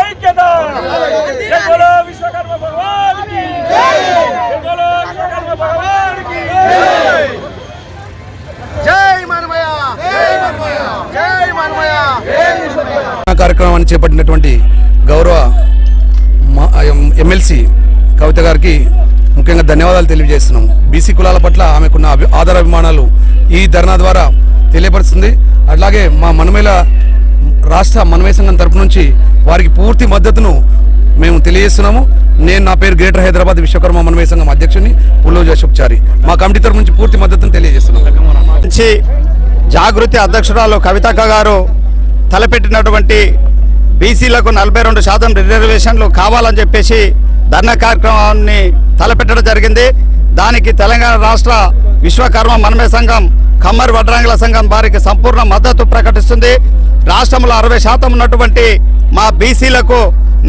ఐక్యత విశ్వకర్మ భగవానికి విశ్వకర్మ భగవానికి జై మనమయ జై మనమయ కార్యక్రమాన్ని చేపట్టినటువంటి గౌరవ మా- ఎమ్మెల్సీ కవిత గారికి ముఖ్యంగా ధన్యవాదాలు తెలియజేస్తున్నాం బీసీ కులాల పట్ల ఆమెకున్న అభి ఈ ధర్నా ద్వారా తెలియపరుస్తుంది అట్లాగే మా మనమేల రాష్ట్ర మనమే సంఘం తరపు నుంచి వారికి పూర్తి మద్దతును మేము తెలియజేస్తున్నాము. నేను నా పేరు గ్రేటర్ హైదరాబాద్ విశ్వకర్మ మనమే సంఘం అధ్యక్షుని పుల్లోజు అశోక్ చారి మా కమిటీ తరపు నుంచి పూర్తి మద్దతును తెలియజేస్తున్నాం. మంచి జాగృతి అధ్యక్షురాలు కవితక్క గారు తలపెట్టినటువంటి బీసీలకు నలభై రెండు శాతం రిజర్వేషన్లు కావాలని చెప్పేసి ధర్నా కార్యక్రమాన్ని తలపెట్టడం జరిగింది. దానికి తెలంగాణ రాష్ట్ర విశ్వకర్మ మనమే సంఘం కమ్మరి వడ్రాంగుల సంఘం వారికి సంపూర్ణ మద్దతు ప్రకటిస్తుంది. రాష్ట్రంలో అరవై శాతం ఉన్నటువంటి మా బీసీలకు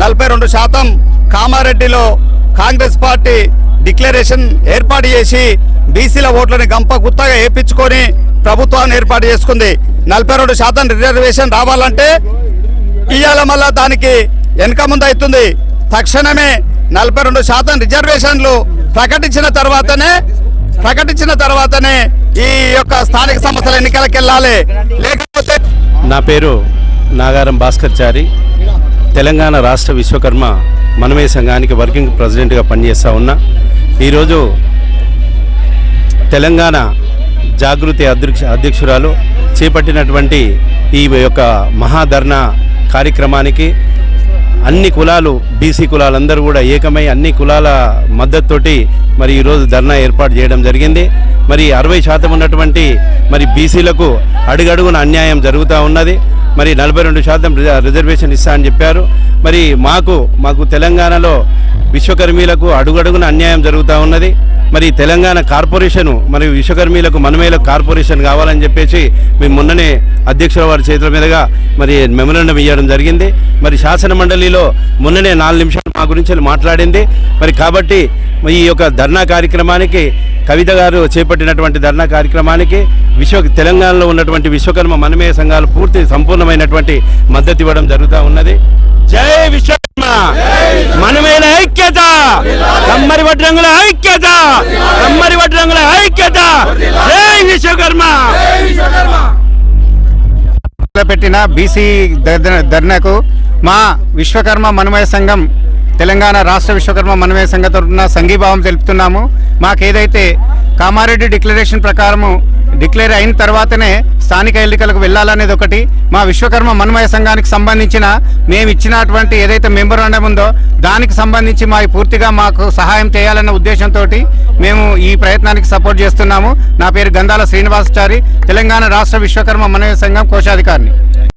నలభై రెండు శాతం కామారెడ్డిలో కాంగ్రెస్ పార్టీ డిక్లరేషన్ ఏర్పాటు చేసి బీసీల ఓట్లని గంప గుత్తగా వేయించుకొని ప్రభుత్వాన్ని ఏర్పాటు చేసుకుంది. నలభై రెండు శాతం రిజర్వేషన్ రావాలంటే ఇవాళ మళ్ళా దానికి వెనక ముందు అవుతుంది. తక్షణమే నలభై రెండు శాతం రిజర్వేషన్లు ప్రకటించిన తర్వాతనే ప్రకటించిన తర్వాతనే ఈ యొక్క స్థానిక సంస్థల ఎన్నికలకు వెళ్ళాలి లేకపోతే నా పేరు నాగారం భాస్కర్ చారి. తెలంగాణ రాష్ట్ర విశ్వకర్మ మనమే సంఘానికి వర్కింగ్ ప్రెసిడెంట్గా పనిచేస్తూ ఉన్నా. ఈరోజు తెలంగాణ జాగృతి అధ్యక్ష అధ్యక్షురాలు చేపట్టినటువంటి ఈ యొక్క మహాధర్నా కార్యక్రమానికి అన్ని కులాలు బీసీ కులాలందరూ కూడా ఏకమై అన్ని కులాల మద్దతుతోటి మరి ఈరోజు ధర్నా ఏర్పాటు చేయడం జరిగింది. మరి అరవై శాతం ఉన్నటువంటి మరి బీసీలకు అడుగడుగున అన్యాయం జరుగుతూ ఉన్నది. మరి నలభై రెండు శాతం రిజ- రిజర్వేషన్ ఇస్తా అని చెప్పారు. మరి మాకు మాకు తెలంగాణలో విశ్వకర్మీలకు అడుగడుగున అన్యాయం జరుగుతూ ఉన్నది. మరి తెలంగాణ కార్పొరేషను మరియు విశ్వకర్మీలకు మనమేలకు కార్పొరేషన్ కావాలని చెప్పేసి మేము మొన్ననే అధ్యక్షుల వారి చేతుల మీదుగా మరి మెమరాండం ఇవ్వడం జరిగింది. మరి శాసన మండలిలో మొన్ననే నాలుగు నిమిషాలు మా గురించి మాట్లాడింది. మరి కాబట్టి ఈ యొక్క ధర్నా కార్యక్రమానికి కవిత గారు చేపట్టినటువంటి ధర్నా కార్యక్రమానికి విశ్వ తెలంగాణలో ఉన్నటువంటి విశ్వకర్మ మనమే సంఘాలు పూర్తి సంపూర్ణమైనటువంటి మద్దతు ఇవ్వడం జరుగుతూ ఉన్నది. జై విశ్వ మనమైన ఐక్యత. కమ్మరి వడ్రంగుల ఐక్యత. కమ్మరి వడ్రంగుల ఐక్యత. జై విశ్వకర్మ. పెట్టిన బీసీ ధర్నాకు మా విశ్వకర్మ మనమయ సంఘం తెలంగాణ రాష్ట్ర విశ్వకర్మ మనమే సంఘం తరఫున సంఘీభావం తెలుపుతున్నాము. మాకేదైతే కామారెడ్డి డిక్లరేషన్ ప్రకారము డిక్లేర్ అయిన తర్వాతనే స్థానిక ఎన్నికలకు వెళ్ళాలనేది ఒకటి మా విశ్వకర్మ మనమయ సంఘానికి సంబంధించిన మేము ఇచ్చినటువంటి ఏదైతే మెమోరాండం ఉందో దానికి సంబంధించి మా పూర్తిగా మాకు సహాయం చేయాలన్న ఉద్దేశంతో మేము ఈ ప్రయత్నానికి సపోర్ట్ చేస్తున్నాము. నా పేరు గంధాల శ్రీనివాసచారి తెలంగాణ రాష్ట్ర విశ్వకర్మ మన్మయ సంఘం కోశాధికారిని.